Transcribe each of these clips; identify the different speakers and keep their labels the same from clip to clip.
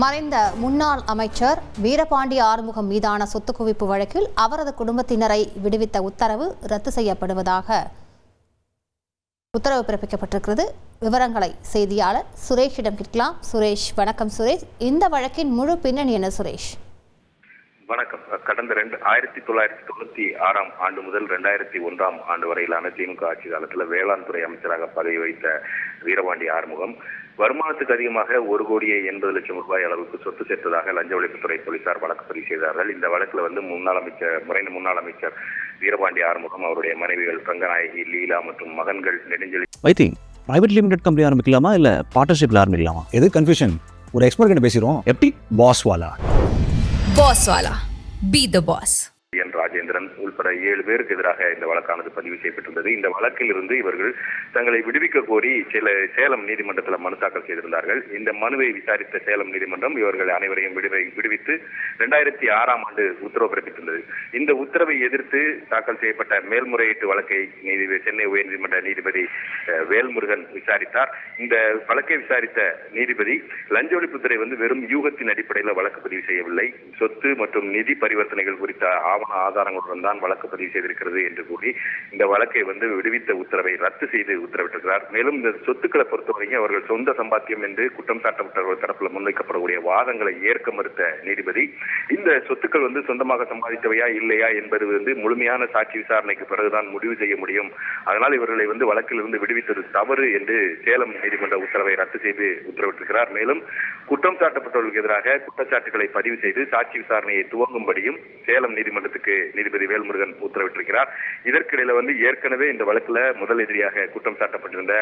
Speaker 1: மறைந்த முன்னாள் அமைச்சர் வீரபாண்டி ஆறுமுகம் மீதான சொத்து குவிப்பு வழக்கில் அவரது குடும்பத்தினரை விடுவித்த உத்தரவு ரத்து செய்யப்படுவதாக உத்தரவு பிறப்பிக்கப்பட்டிருக்கிறது. விவரங்களை செய்தியாளர் சுரேஷிடம் கேட்கலாம். சுரேஷ் வணக்கம் சுரேஷ். இந்த வழக்கின் முழு பின்னணி என்ன சுரேஷ்?
Speaker 2: வணக்கம். கடந்த ரெண்டு ஆயிரத்தி தொள்ளாயிரத்தி தொண்ணூத்தி ஆறாம் ஆண்டு முதல் ரெண்டாயிரத்தி ஒன்றாம் ஆண்டு வரையிலான திமுக ஆட்சி காலத்தில் வேளாண் துறை அமைச்சராக பதவி வகித்த வீரபாண்டி ஆறுமுகம் வருமானத்துக்கு அதிகமாக ஒரு கோடியே எண்பது லட்சம் ரூபாய் அளவுக்கு சொத்து சேர்த்ததாக லஞ்ச ஒழிப்புத்துறை போலீசார் வழக்கு பதிவு செய்தார்கள். இந்த வழக்குல வந்து முன்னாள் அமைச்சர் முறைந்த முன்னாள் அமைச்சர் வீரபாண்டி ஆறுமுகம் அவருடைய மனைவிகள் ரங்கநாயகி லீலா மற்றும் மகன்கள் Nedunchezhi
Speaker 3: Vaithi private limited company ஆரம்பிக்கலாமா இல்ல பார்ட்னர்ஷிப்ல ஆரம்பிக்கலாமா?
Speaker 4: எது கன்ஃபியூஷன் ஒரு எக்ஸ்பர்ட் கிட்ட பேசிடுவோம்.
Speaker 3: எப்படி
Speaker 4: boss Wala?
Speaker 5: Boss Wala. Be the boss.
Speaker 2: என் ராஜேந்திரன் உள்பட ஏழு பேருக்கு எதிராக இந்த வழக்கானது பதிவு செய்யப்பட்டிருந்தது. இந்த வழக்கில் இருந்து இவர்கள் தங்களை விடுவிக்க கோரி சில சேலம் நீதிமன்றத்தில் மனு தாக்கல் செய்திருந்தார்கள். இந்த மனுவை விசாரித்த சேலம் நீதிமன்றம் இவர்கள் அனைவரையும் விடுவை விடுவித்து இரண்டாயிரத்தி ஆறாம் ஆண்டு உத்தரவு பிறப்பித்திருந்தது. இந்த உத்தரவை எதிர்த்து தாக்கல் செய்யப்பட்ட மேல்முறையீட்டு வழக்கை நீதிபதி சென்னை உயர்நீதிமன்ற நீதிபதி வேல்முருகன் விசாரித்தார். இந்த வழக்கை விசாரித்த நீதிபதி லஞ்ச ஒழிப்புத்துறை வந்து வெறும் யூகத்தின் அடிப்படையில் வழக்கு பதிவு செய்யவில்லை. சொத்து மற்றும் நிதி பரிவர்த்தனைகள் குறித்த ஆவண ஆதாரங்களுடன் தான் வழக்கு பதிவு செய்திருக்கிறது என்று கூறி இந்த வழக்கை வந்து விடுவித்த உத்தரவை ரத்து செய்து உத்தரவிட்டிருக்கிறார். மேலும் இந்த சொத்துக்களை பொறுத்தவரைக்கும் அவர்கள் சொந்த சம்பாத்தியம் என்று குற்றம் சாட்டப்பட்டவர்கள் தரப்பில் முன்வைக்கப்படக்கூடிய வாதங்களை ஏற்க மறுத்த நீதிபதி இந்த சொத்துக்கள் வந்து சொந்தமாக சம்பாதித்தவையா இல்லையா என்பது வந்து முழுமையான சாட்சி விசாரணைக்கு பிறகுதான் முடிவு செய்ய முடியும். அதனால் இவர்களை வந்து வழக்கிலிருந்து விடுவித்தது தவறு என்று சேலம் நீதிமன்ற உத்தரவை ரத்து செய்து உத்தரவிட்டிருக்கிறார். மேலும் குற்றம் சாட்டப்பட்டவர்களுக்கு எதிராக குற்றச்சாட்டுகளை பதிவு செய்து சாட்சி விசாரணையை துவங்கும்படியும் சேலம் நீதிமன்றத்துக்கு நீதிபதி வேல்முருகன் உத்தரவிட்டிருக்கிறார். இதற்கிடையில வந்து ஏற்கனவே இந்த வழக்குல முதல் எதிரியாக குற்றம் சாட்டப்பட்டிருந்த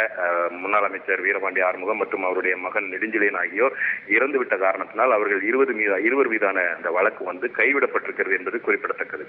Speaker 2: முன்னாள் அமைச்சர் வீரபாண்டி ஆறுமுகம் மற்றும் அவருடைய மகன் நெடுஞ்செழியன் ஆகியோர் இறந்துவிட்ட காரணத்தினால் அவர்கள் இருபது மீது இருவர் மீதான அந்த வழக்கு வந்து கைவிடப்பட்டிருக்கிறது என்பது குறிப்பிடத்தக்கது.